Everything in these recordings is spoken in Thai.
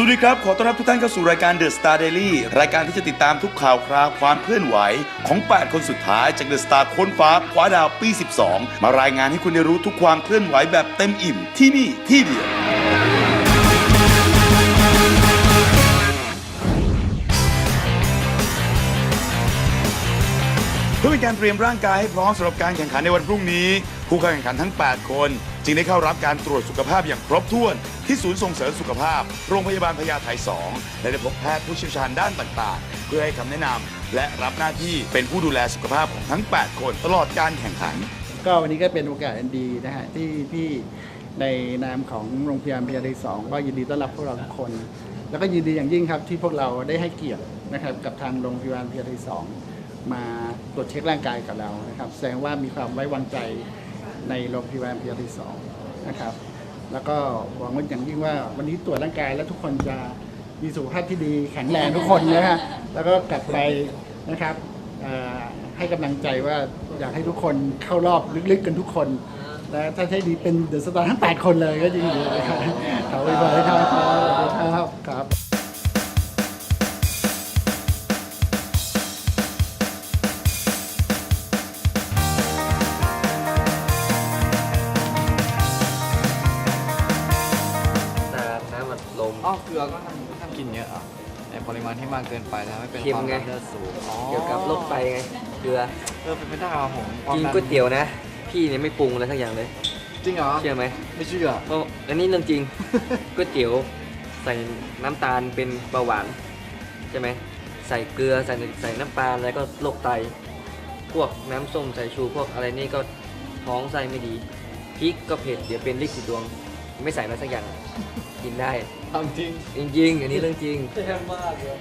สวัสดีครับ ขอต้อนรับทุกท่านเข้าสู่รายการ The Star Daily รายการที่จะติดตามทุกข่าวคราวความเคลื่อนไหว ของ 8 คนสุดท้ายจาก The Star ค้นฟ้าคว้าดาวปี 12 มารายงานให้คุณได้รู้ทุกความเคลื่อนไหวแบบเต็มอิ่มที่นี่ที่เดียวเพื่อเป็นการเตรียมร่างกายให้พร้อมสำหรับการแข่งขันในวันพรุ่งนี้ ผู้เข้าแข่งขันทั้ง 8 คน จึงได้เข้ารับการตรวจสุขภาพอย่างครบถ้วน ที่ศูนย์ส่งเสริมสุขภาพ โรงพยาบาลพญาไท2และได้พบแพทย์ผู้เชี่ยวชาญด้านต่างๆ เพื่อให้คำแนะนำและรับหน้าที่เป็นผู้ดูแลสุขภาพของทั้ง 8 คนตลอดการแข่งขัน ก็วันนี้ก็เป็นโอกาสอันดีนะฮะที่ที่ในนามของโรงพยาบาลพญาไทสองก็ยินดีต้อนรับพวกเราทุกคน แล้วก็ยินดีอย่างยิ่งครับที่พวกเราได้ให้เกียรตินะครับกับทางโรงพยาบาลพญาไทสองมาตรวจเช็คร่างกายกับเรานะครับ แสดงว่ามีความไว้วางใจ ในโรงพยาบาลพญาไทสองนะครับ แล้วก็หวังว่าอย่างยิ่งว่าวันนี้ตรวจร่างกายแล้วทุกคนจะมีสุขภาพที่ดีแข็งแรงทุกคนนะฮะแล้วก็กลับไปนะครับให้กำลังใจว่าอยากให้ทุกคนเข้ารอบลึกๆกันทุกคนและถ้าใช้ดีเป็นเดอะสตาร์ทั้ง8คนเลยก็ยิ่งดีนะครับขอบคุณครับครับ กลือก็ห้ามห้ามกินเยอะอะในปริมาณที่มากเกินไปทำให้เป็นเค็มความไง ดันเลือดสูงอ๋อเกี่ยวกับโรคไตไงเกลือเออเป็นไปได้ครับผมความกินดัก๋วยเตี๋ยวนะ พี่เนี่ยไม่ปรุงอะไรทั้งอย่างเลยจริงเหรอเชื่อไหมไม่เชื่อ เพราะอันนี้เรื่องจริง ก๋วยเตี๋ยวใส่น้ำตาลเป็นเบาหวานใช่ไหมใส่เกลือใส่ใส่น้ำปลาแล้วก็โรคไต พวกน้ำส้มสายชูพวกอะไรนี่ก็ท้องไส้ไม่ดีพริกก็เผ็ดเดี๋ยวเป็นลิกสีดวง ไม่ใส่อะไรสักอย่างกินได้ทำจริงจริงๆ อันนี้เรื่องจริง แย่มากเลย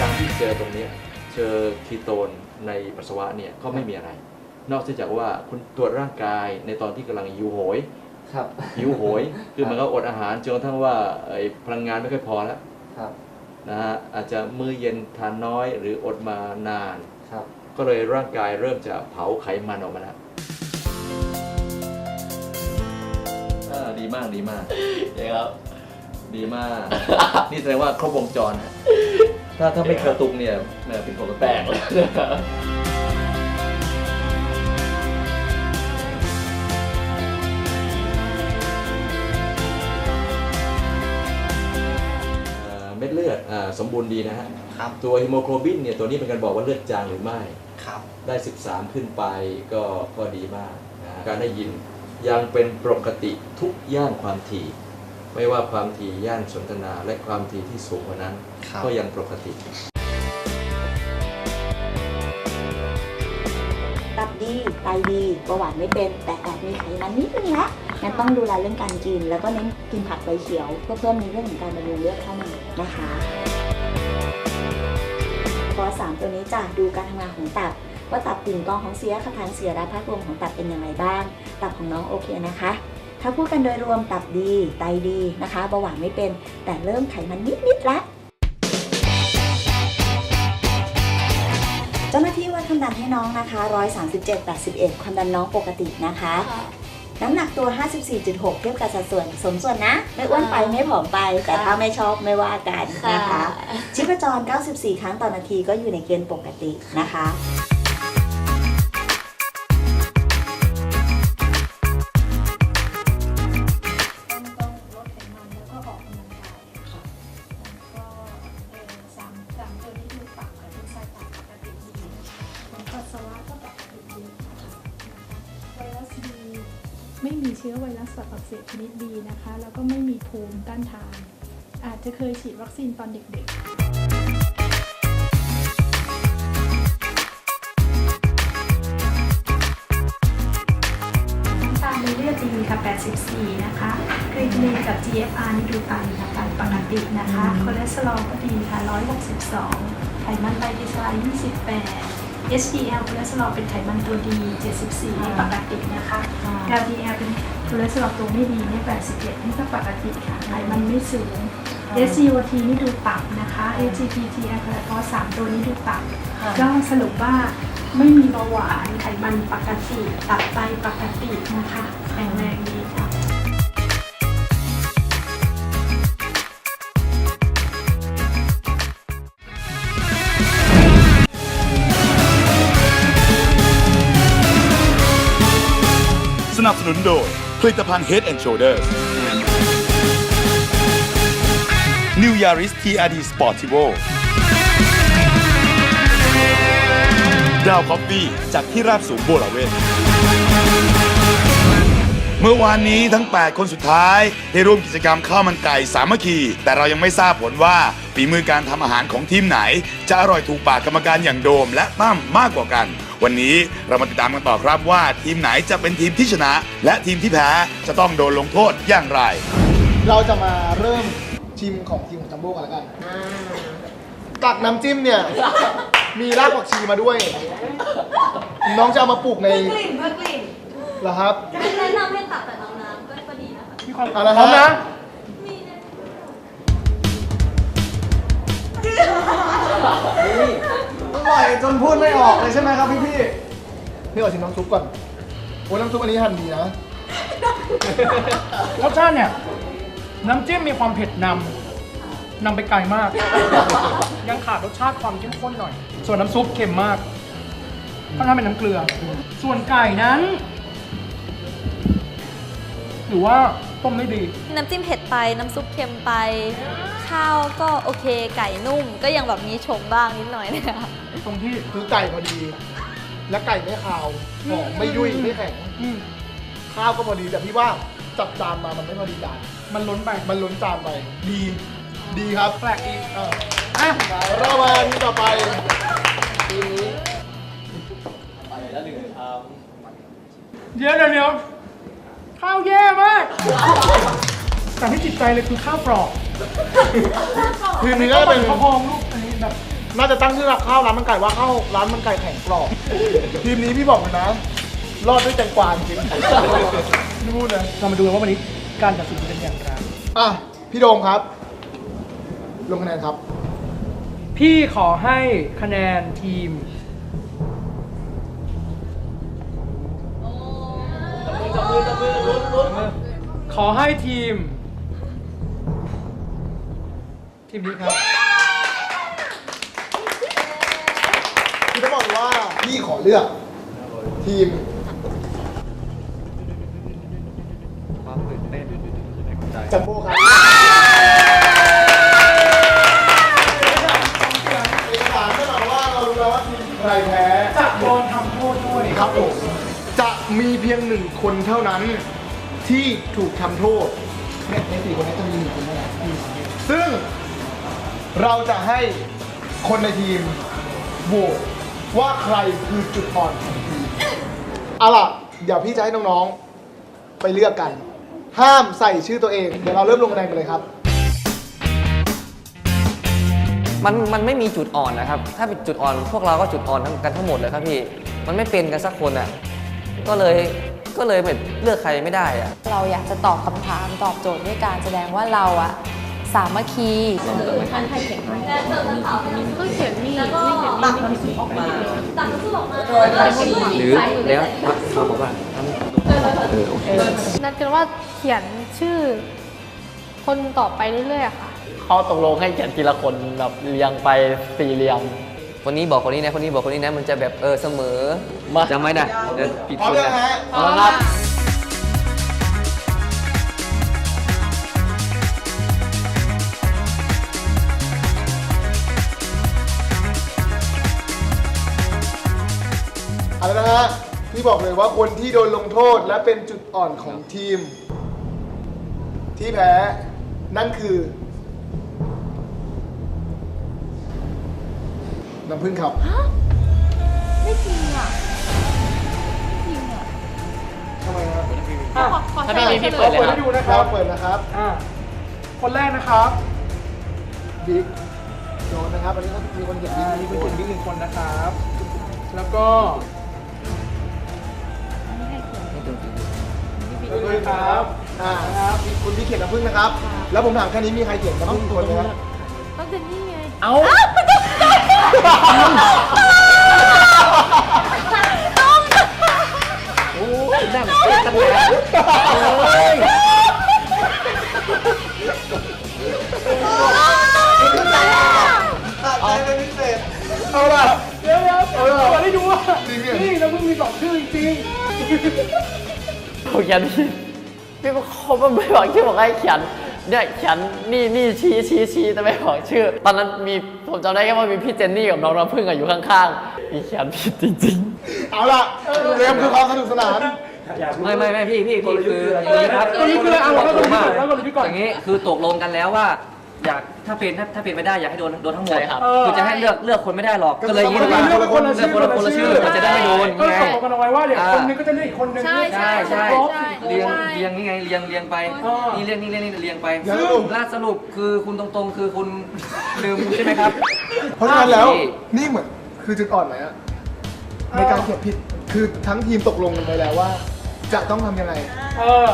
การที่เจอตรงเนี้ยเจอคีโตนในปัสสาวะเนี่ยก็ไม่มีอะไร นอกจากว่าคุณตรวจร่างกายในตอนที่กำลังหิวโหยครับ หิวโหย คือมันก็อดอาหารจนกระทั่งว่าไอ้พลังงานไม่ค่อยพอแล้วครับ นะฮะอาจจะมื้อเย็นทานน้อยหรืออดมานานครับ ก็เลยร่างกายเริ่มจะเผาไขมันออกมาแล้วอ่าดีมากดีมากครับ ดีมาก นี่แสดงว่าครบวงจรนะถ้าถ้าไม่กระตุกเนี่ยแหม่เป็นปกติแปลกเลยอ่าเม็ดเลือดอ่าสมบูรณ์ดีนะฮะ ครับ ตัวฮีโมโกลบินเนี่ยตัวนี้เป็นการบอกว่าเลือดจางหรือไม่ครับ ได้ 13 ขึ้นไปก็ก็ดีมากนะฮะการได้ยินยังเป็นปกติทุกย่านความถี่ ไม่ว่าความถี่ย่านสนทนาและความถี่ที่สูงกว่านั้นครับก็ยังปกติ ตับดีไตดีเบาหวานไม่เป็น แต่แอบมีไขมันนิดนึงละงั้นต้องดูแลเรื่องการกิน แล้วก็เน้นกินผักใบเขียวเพื่อเพิ่มในเรื่องของการบำรุงเลือดเข้ามานะคะ ข้อสามตัวนี้จะดูการทำงานของตับ ว่าตับติ่งกองของเสียขับถ่ายเสียและภาพรวมของตับเป็นอยังไงบ้าง ตับของน้องโอเคนะคะ ถ้าพูดกันโดยรวมตับดีไตดีนะคะเบาหวานไม่เป็น แต่เริ่มไขมันนิดๆละเจ้าหน้าที่วัดความดันให้น้องนะคะ 137 81 ความดันน้องปกตินะคะ น้ำหนักตัว 54.6 เทียบกับสัดส่วนสมส่วนนะ ไม่อ้วนไปไม่ผอมไป แต่ถ้าไม่ชอบไม่ว่ากันนะคะ ชีพจร 94 ครั้งต่อนาทีก็อยู่ในเกณฑ์ปกตินะคะ เชื้อไวรัสตับอักเสบชนิดดีนะคะ แล้วก็ไม่มีภูมิต้านทาน อาจจะเคยฉีดวัคซีนตอนเด็กๆน้ำตาลในเลือดดีค่ะ 84 นะคะครีตินินกับ GFR นี่ดูต่ำนะคะปกตินะคะ คอเลสเตอรอลก็ดีค่ะ 162 ไขมันไตรกลีเซอไรด์28 HDL คอเลสเตอรอลเป็นไขมันตัวดี 74 นี่ปกตินะคะ LDL เป็นคอเลสเตอรอลตัวไม่ดีเนี่ย81 นี่ก็ปกติค่ะ ไขมันไม่สูง SGOT นี่ดูต่ำนะคะ SGPT แอลกอฮอล์สามตัวนี้ดูต่ำก็สรุปว่าไม่มีเบาหวาน ไขมันปกติ ตับไตปกตินะคะ แข็งแรงดี นับสนุนโดย ผลิตภัณฑ์ Head and Shoulders New Yaris TRD Sportivo ดาวคอฟฟี่จากที่ราบสูงโบราเวน เมื่อวานนี้ทั้ง 8 คนสุดท้าย ได้ร่วมกิจกรรมข้าวมันไก่สามัคคีแต่เรายังไม่ทราบผลว่าฝีมือการทำอาหารของทีมไหน จะอร่อยถูกปากกรรมการอย่างโดมและตั้มมากกว่ากัน วันนี้เรามาติดตามกันต่อครับว่าทีมไหนจะเป็นทีมที่ชนะ และทีมที่แพ้จะต้องโดนลงโทษอย่างไร เราจะมาเริ่มชิมของทีมของจัมโบ้กันแล้วกันตักน้ำจิ้มเนี่ย มีรากผักชีมาด้วย น้องจะเอามาปลูกในกลิ่นเพื่อกลิ่น เหรอครับแนะนำให้ตักแต่น้ำน้ำก็พอดีนะคะเอาละครับนะมีเนี่ยอร่อยจนพูดไม่ออกเลยใช่ไหมครับพี่พี่ๆพี่ขอชิมน้ำซุปก่อนโอ้น้ำซุปอันนี้หั่นดีนะรสชาติเนี่ย น้ำจิ้มมีความเผ็ดนำนำไปไกลมาก ยังขาดรสชาติความเข้มข้นหน่อย ส่วนน้ำซุปเค็มมากเพราะทำเป็นน้ำเกลือ ส่วนไก่นั้น หรือว่าต้มได้ดี น้ำจิ้มเผ็ดไปน้ำซุปเค็มไป ข้าวก็โอเคไก่นุ่มก็ยังแบบมีชมบ้างนิดหน่อยนะคะตรงที่คือไก่พอดี และไก่ไม่คาวหอมไม่ยุ่ยไม่แข็งอืมข้าวก็พอดีแต่พี่ว่าจับจานมามันไม่พอดีจานมันล้นไปมันล้นจานไปดี ดีครับแปลกดีอะอะเรามาที่ต่อไปทีมนี้เดี๋ยวเดี๋ยวเดี๋ยว ข้าวแย่มาก แต่ที่จิตใจเลยคือข้าวกรอบทีมนี้ก็จะเป็นข้าวพองลูกอันนี้แบบน่าจะตั้งชื่อข้าวร้านมันไก่ว่าข้าวร้านมันไก่แข็งกรอบ ทีมนี้พี่บอกเลยนะ รอดด้วยแตงกวาจริงไม่พูดเลยเรามาดูกันว่าวันนี้การตัดสินจะเป็นอย่างไรอะพี่โดมครับ ลงคะแนนครับ พี่ขอให้คะแนนทีมข อให้ทีม ทีมนี้ครับ คือต้องบอกเลยว่าพี่ขอเลือก ทีมความตื่นเต้นในหัวใจ จัมโบ้ครับเอกสารก็บอกว่าเรารู้แล้วว่าทีมใครแพ้ จะโดนทำโทษด้วย ครับผมจะมีเพียงหนึ่งคนเท่านั้น ที่ถูกทำโทษเนี่ยในสี่คนนี้จะมีหนึ่งคนเท่านั้นซึ่งเราจะให้คนในทีมโหวตว่าใครคือจุดอ่อนของทีมเอาล่ะเดี๋ยวพี่จะให้น้องๆไปเลือกกัน ห้ามใส่ชื่อตัวเอง เดี๋ยวเราเริ่มลงคะแนนกันเลยครับ มันมันไม่มีจุดอ่อนนะครับ ถ้าเป็นจุดอ่อนพวกเราก็จุดอ่อนทั้งกันทั้งหมดเลยครับพี่ มันไม่เป็นกันสักคนอะ ก็เลย ก็เลยแบบเลือกใครไม่ได้อะเราอยากจะตอบคำถามตอบโจทย์ด้วยการแสดงว่าเราอะสามัคคีท่านให้เขียนแล้วเจอคำถามนี้ก็เขียนนี่แล้วก็ตักน้ำซุปออกมาตักน้ำซุปออกมาหรือแล้วเขาบอกว่าทำเออโอเคนัดกันว่าเขียนชื่อ คนต่อไปเรื่อยๆค่ะเขาตกลงให้เขียนทีละคนแบบเรียงไปสี่เหลี่ยม คนนี้บอกคนนี้นะคนนี้บอกคนนี้นะมันจะแบบเออเสมอมาจำไม่ได้เออผิดพร้อคมนยังนะฮะเอาละครับเอาละนะฮะพี่บอกเลยว่าคนที่โดนลงโทษและเป็นจุดอ่อนของทีม ที่แพ้นั่นคือ น้ำพึ่งครับไม่จริงอะไม่จริงอะทำไมฮะอะ ขอถ้าเฉไม่ลมียพี่เฉลเปิดยเลยเปิดครัให้บดูนะคครัรับบเปิดนะครับอะคนแรกนะครับ บิ๊กโดนนะครับอันนี้ก็มีคนเขียนอ่าบิ๊มีกคนเขียนบิ๊กหนึ่งคนนะครับ แล้วก็เลยครับอ่าครับ คุณพี่เขียนน้ำพึ่งนะครับ แล้วผมถามแค่นี้มีใครเขียนน้ำพึ่งอีกคนไหมครับ ต้องเจนนี่ไง เอา โอ้ยนั่งเต้นตั้งนานโอ้ยตัดใจเป็นพิเศษเอาล่ะเดี๋ยวเดี๋ยวเอาล่ะมาได้ดูว่าจริงเนี่ยนี่เราเพิ่งมีสองชื่อจริงๆ ผมเขียนพี่พี่เขาไม่บอกชื่อผมให้เขียน เนี่ยเขียนนี่นี่ชี้ชี้ชี้แต่ไม่บอกชื่อ ตอนนั้นมีผมจำได้แค่ว่ามีพี่เจนนี่กับน้องน้ำพึ่งอะอยู่ข้างๆพี่เขียนผิดจริง เอาล่ะเกมคือความสนุกสนานไม่ไม่ไม่พี่พี่พี่คืออย่างนี้ครับๆตัวนี้คืออะไรเอาเราก็รู้ก่อนแล้วก็รู้ก่อนอย่างนี้คือตกลงกันแล้วว่า อยากถ้าเป็นถ้าถ้าเป็นไม่ได้อยากให้โดนโดนทั้งหมดใช่ครับคือจะให้เลือกเลือกคนไม่ได้หรอกก็เลยยินเลืว่าอกคนละชื่อเลือกคนละชื่อมันจะได้ไม่โดนก็ไงตกลงกันเอาไว้ว่าเดี๋ยวอ่าคนนึงก็จะเลือกอีกคนนึงใช่ใช่ใช่ครบเรียงเรียงนี่ไงเรียงเรียงไปอ่านี่นี่เรียงนี่เรียงนี่เรียงไปแล้วสรุปล่าสรุปคือคุณตรงๆ คือคุณลืมใช่ไหมครับ เพราะฉะนั้นแล้วนี่นี่เหมือนคือจุดอ่อนไหมอะในการเขียนผิดคือทั้งทีมตกลงกันไปแล้วว่า จะต้องทำยังไง เออ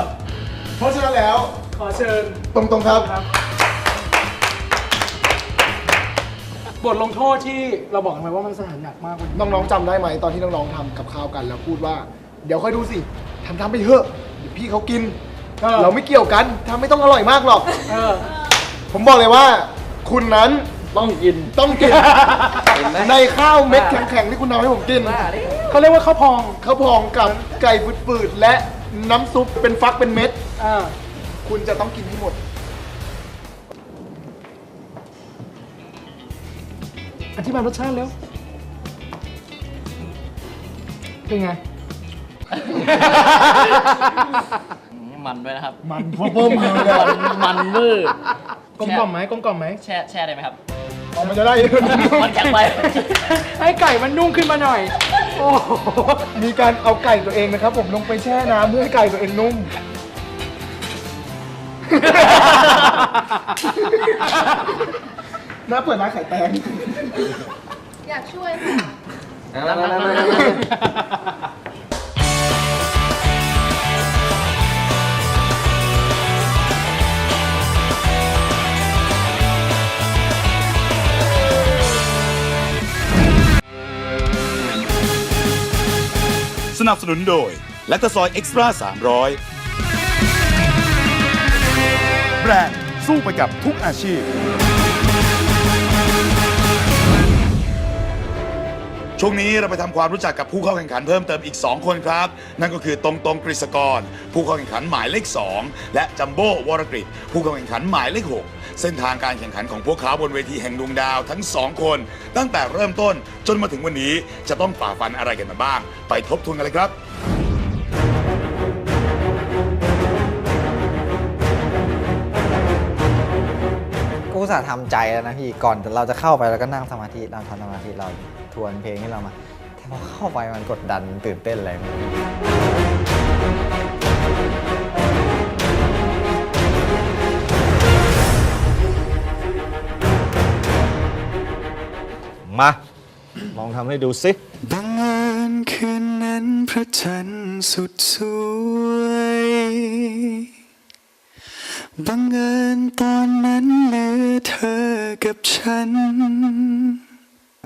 เพราะฉะนั้นแล้ว ขอเชิญตรงๆครับ บทลงโทษที่เราบอกกันไว้ว่ามันสถานหนักมากวันนี้น้องๆจำได้ไหมตอนที่น้องๆทำกับข้าวกันแล้วพูดว่า เดี๋ยวค่อยดูสิทำทำไปเถอะเดี๋ยวพี่เขากินเออเราไม่เกี่ยวกันทำไม่ต้องอร่อยมากหรอก เออ ผมบอกเลยว่า คุณนั้นต้องกิน ต้องกิน เห็นไหม ในข้าวเม็ดแข็งๆที่คุณทำให้ผมกินว่าดิเขาเรียกว่าข้าวพองข้าวพองกับไก่ฝืดๆและน้ำซุปเป็นฟักเป็นเม็ด อ่า คุณจะต้องกินให้หมด ธิบายรสชาติแล้ว เป็นไง มันด้วยนะครับ มันพวกผมเลยอะมันมืดกลมกล่อมไหมกลมกล่อมไหม แช่แช่ได้ไหมครับ ออกมันจะได้ มันแข็งไป ให้ไก่มันนุ่มขึ้นมาหน่อย โอ้โหมีการเอาไก่ตัวเองนะครับ ผมลงไปแช่น้ำเพื่อให้ไก่ตัวเองนุ่ม น่าเปิดร้านขายแตงอยากช่วยค่ะนั่งนั่งนั่งนั่งนั่งสนับสนุนโดย และตะซอยเอ็กซ์ตร้า300 แบรนด์สู้ไปกับทุกอาชีพ ช่วงนี้เราไปทำความรู้จักกับผู้เข้าแข่งขันเพิ่มเติมอีก 2 คนครับ นั่นก็คือตรงตรงกฤษกร ผู้เข้าแข่งขันหมายเลข 2 และจัมโบ้วรกฤษผู้เข้าแข่งขันหมายเลข 6 เส้นทางการแข่งขันของพวกเขาบนเวทีแห่งดวงดาวทั้ง 2 คน ตั้งแต่เริ่มต้นจนมาถึงวันนี้จะต้องฝ่าฟันอะไรกันมาบ้าง ไปทบทวนกันเลยครับ กูอุตสาห์ทำใจแล้วนะพี่ก่อนเราจะเข้าไปแล้วก็นั่งสมาธิเราทำสมาธิเรา ทวนเพลงที่เรามา แต่พอเข้าไปมันกดดันตื่นเต้นอะไรไม่รู้มา ลองทำให้ดูสิ บังเอิญคืนนั้นพระจันทร์สุดสวย บังเอิญตอนนั้นเหลือเธอกับฉัน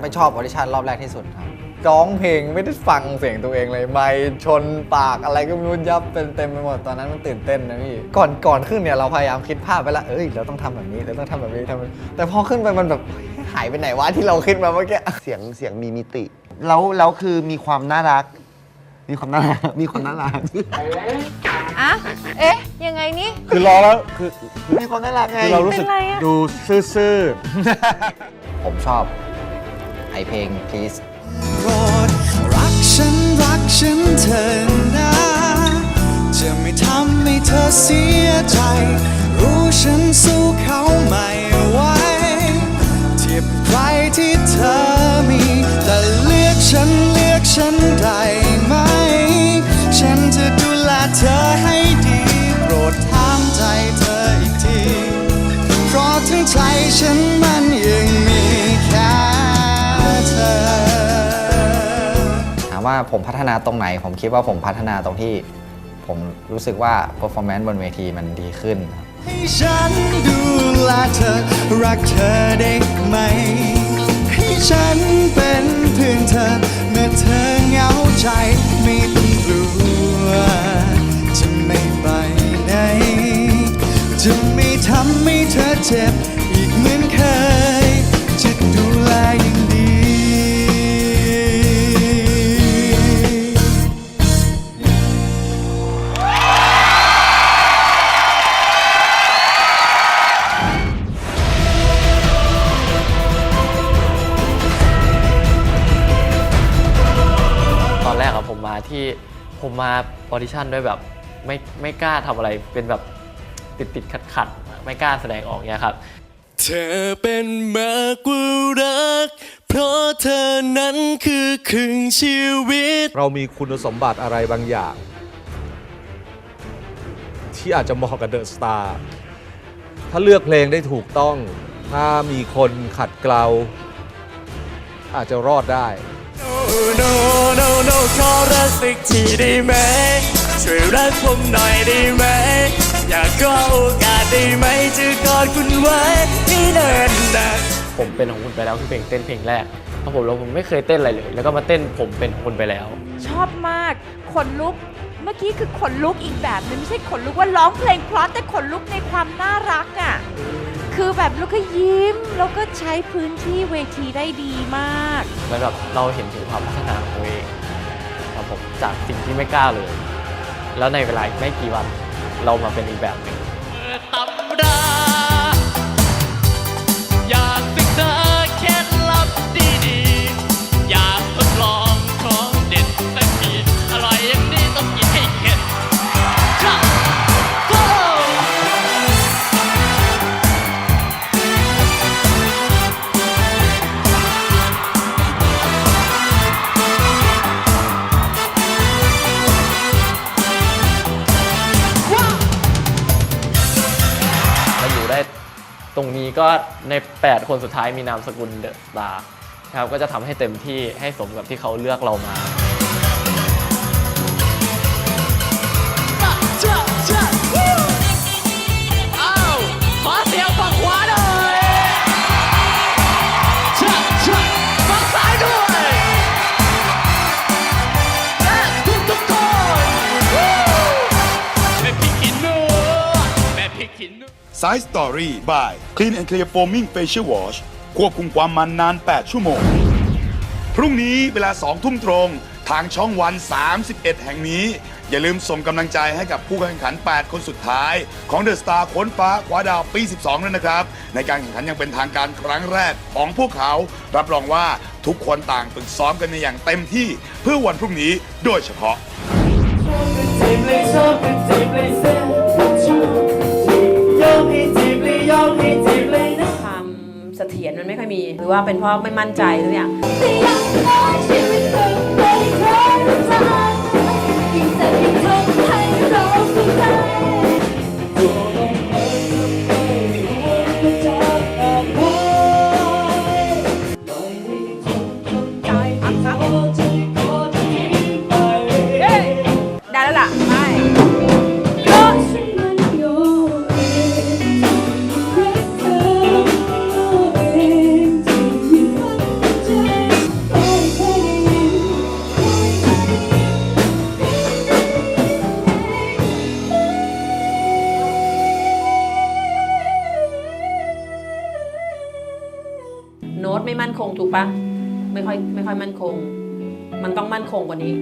ไม่ชอบออดิชั่นรอบแรกที่สุดครับร้องเพลงไม่ได้ฟังเสียงตัวเองเลย ไม่ชนปากอะไรก็ไม่รู้ยับเป็นเต็มไปหมดตอนนั้นมันตื่นเต้นนะพี่ก่อนก่อนขึ้นเนี่ยเราพยายามคิดภาพไปละเอ้ยเราต้องทำแบบนี้เราต้องทำแบบนี้ทำแบบนี้แต่พอขึ้นไปมันแบบเฮ้ยหายไปไหนวะที่เราคิดมาเมื่อกี้เสียงเสียงมีมิติแล้วแล้วคือมีความน่ารัก มีความน่ารักมีความน่ารักอะเอ๊ะยังไงนี่คือรอแล้วคือมีความน่ารักไงคือเรารู้สึกเป็นไรอะดูซื่อผมชอบ ไอเพลง please โปรดรักฉันรักฉันเธอนะจะไม่ทำให้เธอเสียใจ รู้ฉันสู้เขาไม่ไหวเทียบใครที่เธอมี แต่เลือกฉันเลือกฉันได้ไหม ฉันจะดูแลเธอให้ดี โปรดถามใจเธออีกที เพราะทั้งใจฉัน ผมพัฒนาตรงไหน ผมคิดว่าผมพัฒนาตรงที่ ผมรู้สึกว่า performance บนเวทีมันดีขึ้นให้ฉันดูแลเธอรักเธอได้ไหม ให้ฉันเป็นเพื่อนเธอ เมื่อเธอเหงาใจไม่ต้องกลัวจะไม่ไปไหนจะไม่ทำให้เธอเจ็บอีกเหมือนเค ออดิชั่นด้วยแบบไม่ไม่กล้าทำอะไรเป็นแบบติดติดขัดขัดๆไม่กล้าแสดงออกเนี่ยครับ เธอเป็นมากกว่ารัก เพราะเธอนั้นคือครึ่งชีวิต เรามีคุณสมบัติอะไรบางอย่าง ที่อาจจะเหมาะกับเดอะสตาร์ถ้าเลือกเพลงได้ถูกต้อง ถ้ามีคนขัดเกลาอาจจะรอดได้ no no no ขอรักสักทีได้ไหม ช่วยรักผมหน่อยได้ไหม อยากขอโอกาสได้ไหมจะกอดคุณไว้ให้เนินนานผมเป็นของคุณไปแล้วคือเพลงเต้นเพลงแรกเพราะผมแล้วผมไม่เคยเต้นอะไรเลย แล้วก็มาเต้นผมเป็นของคุณไปแล้ว ชอบมากขนลุก เมื่อกี้คือขนลุกอีกแบบนึงไม่ใช่ขนลุกว่าร้องเพลงเพราะแต่ขนลุกในความน่ารักอะ่ะ คือแบบลูกก็ยิ้ม แล้วก็ใช้พื้นที่เวทีได้ดีมากแล้วแบบเราเห็นถึงความพัฒนาของตัวเองครับผมจากสิ่งที่ไม่กล้าเลย แล้วในเวลาไม่กี่วันเรามาเป็นอีกแบบหนึ่ง รงนี้ก็ใน 8 คนสุดท้ายมีนามสกุลเดอะสตาร์ครับก็จะทำให้เต็มที่ให้สมกับที่เขาเลือกเรามา อ้าวขอเสียงฝั่งขวา Side Story by Clean and Clear Foaming Facial Wash ควบคุมความมันนาน 8 ชั่วโมง พรุ่งนี้เวลา 2 ทุ่มตรง ทางช่องวัน 31 แห่งนี้ อย่าลืมส่งกำลังใจให้กับผู้แข่งขัน 8 คนสุดท้ายของเดอะสตาร์ค้นฟ้าคว้าดาวปี 12ด้วยนะครับ ในการแข่งขันยังเป็นทางการครั้งแรกของพวกเขา รับรองว่าทุกคนต่างฝึกซ้อมกันในอย่างเต็มที่เพื่อวันพรุ่งนี้โดยเฉพาะจีบเล จีบเลยนะความเสถียรมันไม่ค่อยมี หรือว่าเป็นเพราะไม่มั่นใจทุกอย่าง กว่านี้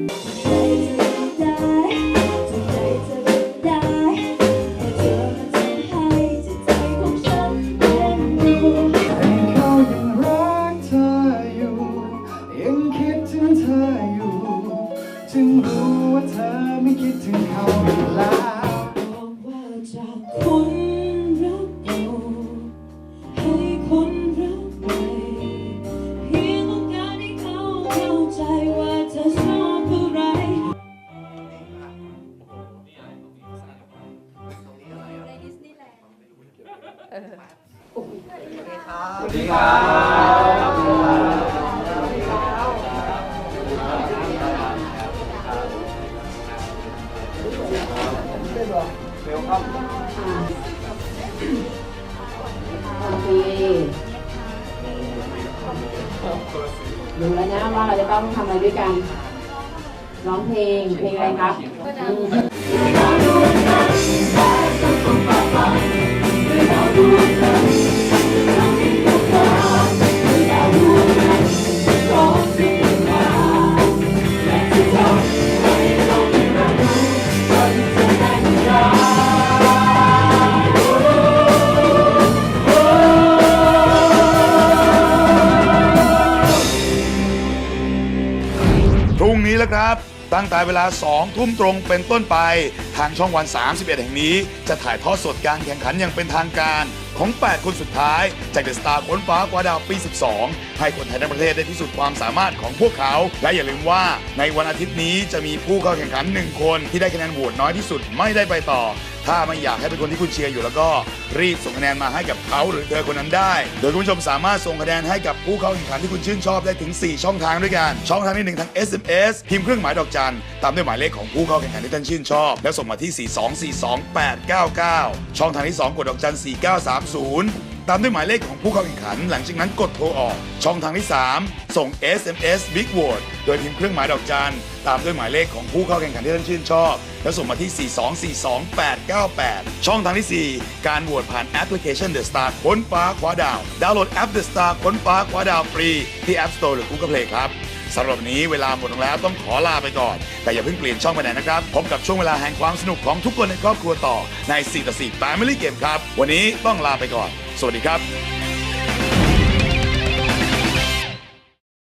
นะครับ ตั้งแต่เวลา 2 ทุ่มตรงเป็นต้นไป ทางช่องวัน 31 แห่งนี้ จะถ่ายทอดสดการแข่งขันอย่างเป็นทางการ ของ 8 คนสุดท้าย จากเดอะสตาร์ค้นฟ้ากว่าดาวปี 12 ให้คนไทยทั้งประเทศได้พิสูจน์ความสามารถของพวกเขา และอย่าลืมว่าในวันอาทิตย์นี้จะมีผู้เข้าแข่งขัน1คนที่ได้คะแนนโหวตน้อยที่สุดไม่ได้ไปต่อ ถ้าไม่อยากให้เป็นคนที่คุณเชียร์อยู่แล้วก็รีบส่งคะแนนมาให้กับเขาหรือเธอคนนั้นได้ โดยคุณผู้ชมสามารถส่งคะแนนให้กับผู้เข้าแข่งขันที่คุณชื่นชอบได้ถึง 4 ช่องทางด้วยกัน ช่องทางที่หนึ่งทาง SMS พิมพ์เครื่องหมายดอกจันตามด้วยหมายเลขของผู้เข้าแข่งขันที่ท่านชื่นชอบ แล้วส่งมาที่ 4242899 ช่องทางที่ 2 กดดอกจัน4930 ตามด้วยหมายเลขของผู้เข้าแข่งขัน หลังจากนั้นกดโทรออก ช่องทางที่ 3 ส่ง SMS Big w o r d โดยพิมพ์เครื่องหมายดอกจันตามด้วยหมายเลขของผู้เข้าแข่งขันที่ท่านชื่นชอบ แล้วส่งมาที่ 4242898 ช่องทางที่ 4 การโหวตผ่านแอปพลิเคชัน The Star ค้นฟ้าคว้าดาว ดาวน์โหลดแอป The Star ค้นฟ้าคว้าดาวฟรีที่ App Store หรือ Google Play ครับสำหรับนนี้เวลาหมดลงแล้วต้องขอลาไปก่อน แต่อย่าเพิ่งเปลี่ยนช่องไปไหนนะครับ พบกับช่วงเวลาแห่งความสนุกของทุกคนในครอบครัวต่อใน 4 ต่อ 4 Family Game ครับ วันนี้ต้องลาไปก่อน สวัสดีครับ